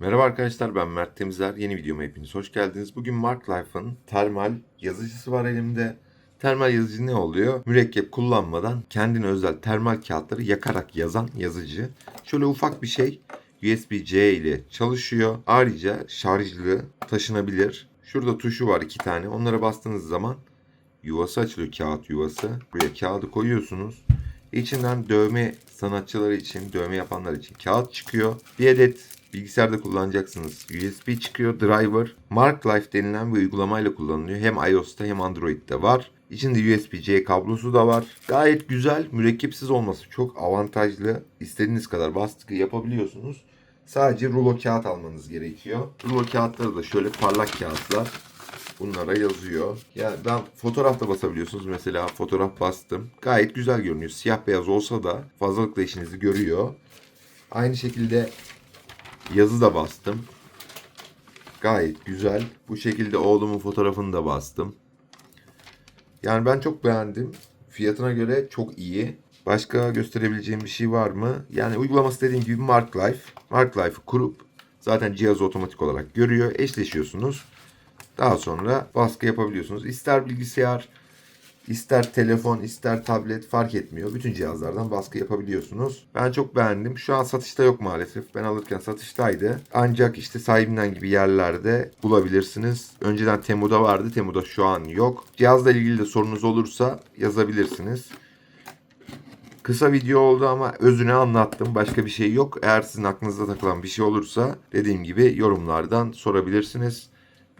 Merhaba arkadaşlar ben Mert Temizler. Yeni videoma hepiniz hoş geldiniz. Bugün Mark Life'ın termal yazıcısı var elimde. Termal yazıcı ne oluyor? Mürekkep kullanmadan kendine özel termal kağıtları yakarak yazan yazıcı. Şöyle ufak bir şey USB-C ile çalışıyor. Ayrıca şarjlı, taşınabilir. Şurada tuşu var iki tane. Onlara bastığınız zaman yuvası açılıyor kağıt yuvası. Buraya kağıdı koyuyorsunuz. İçinden dövme sanatçıları için, dövme yapanlar için kağıt çıkıyor. Bir adet bilgisayarda kullanacaksınız. USB çıkıyor, driver. Mark Life denilen bir uygulamayla kullanılıyor. Hem iOS'ta hem Android'de var. İçinde USB-C kablosu da var. Gayet güzel, mürekkepsiz olması çok avantajlı. İstediğiniz kadar baskı yapabiliyorsunuz. Sadece rulo kağıt almanız gerekiyor. Rulo kağıtları da şöyle parlak kağıtlar. Bunlara yazıyor. Yani ben fotoğraf da basabiliyorsunuz. Mesela fotoğraf bastım. Gayet güzel görünüyor. Siyah beyaz olsa da fazlalıkla işinizi görüyor. Aynı şekilde yazı da bastım. Gayet güzel. Bu şekilde oğlumun fotoğrafını da bastım. Yani ben çok beğendim. Fiyatına göre çok iyi. Başka gösterebileceğim bir şey var mı? Yani uygulaması dediğim gibi Mark Life. Mark Life'ı kurup zaten cihazı otomatik olarak görüyor. Eşleşiyorsunuz. Daha sonra baskı yapabiliyorsunuz. İster bilgisayar, ister telefon, ister tablet fark etmiyor. Bütün cihazlardan baskı yapabiliyorsunuz. Ben çok beğendim. Şu an satışta yok maalesef. Ben alırken satıştaydı. Ancak işte sahibinden gibi yerlerde bulabilirsiniz. Önceden Temu'da vardı. Temu'da şu an yok. Cihazla ilgili de sorunuz olursa yazabilirsiniz. Kısa video oldu ama özünü anlattım. Başka bir şey yok. Eğer sizin aklınızda takılan bir şey olursa dediğim gibi yorumlardan sorabilirsiniz.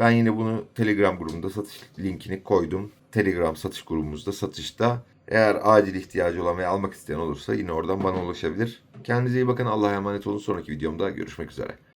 Ben yine bunu Telegram grubunda satış linkini koydum. Telegram satış grubumuzda satışta. Eğer acil ihtiyacı olan veya almak isteyen olursa yine oradan bana ulaşabilir. Kendinize iyi bakın. Allah'a emanet olun. Sonraki videomda görüşmek üzere.